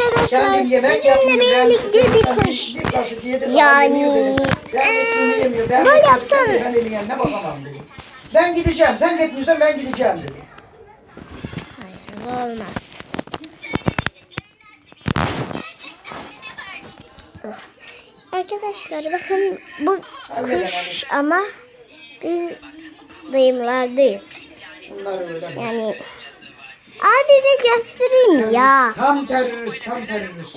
Arkadaşlar Kendim yemek sizinle yapmıyor. birlikte bir Ben kuş. bir kaşık yedi zaman Yani, dedim. Ben ekmeğimi yemiyor. Ben böyle ekmeğimi yapsana. yemiyor, Ben elin yanına bakamam dedim. Ben gideceğim. Sen gitmiyorsan ben gideceğim dedim. Hayır bu olmaz. Arkadaşlar bakın bu kuş ama biz dayımlardayız. Bunlar öyle. Yani abi bir göstereyim ya. Tam terörist, tam terörist.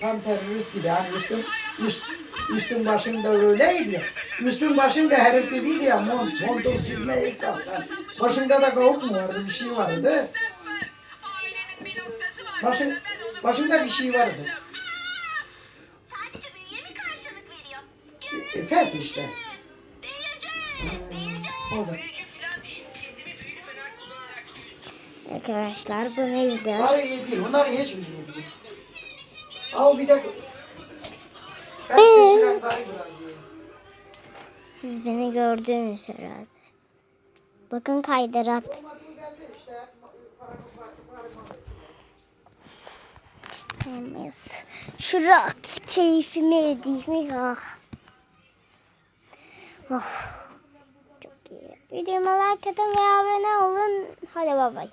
Tam terörist gibi. Yani üstün, üst, üstün başında öyleydi. Üstün başında herif gibiydi ya. Mont, montun çizme ilk kaptan. Başında da kavuk mu vardı? Bir şey vardı. Başın, başında bir şey vardı. Sadece büyüye mi karşılık veriyor? E, Pes işte. Büyücü. O da. Arkadaşlar bunu izliyoruz. Bunlar iyi değil. Bunlar hiç iyi değil. Al bir karı bırak diye. Siz beni gördünüz herhalde. Bakın kaydırak. Temiz. Şu rahat keyfimi edeyim ya. Oh. Videoma like atın ve abone olun. Hadi bay bay.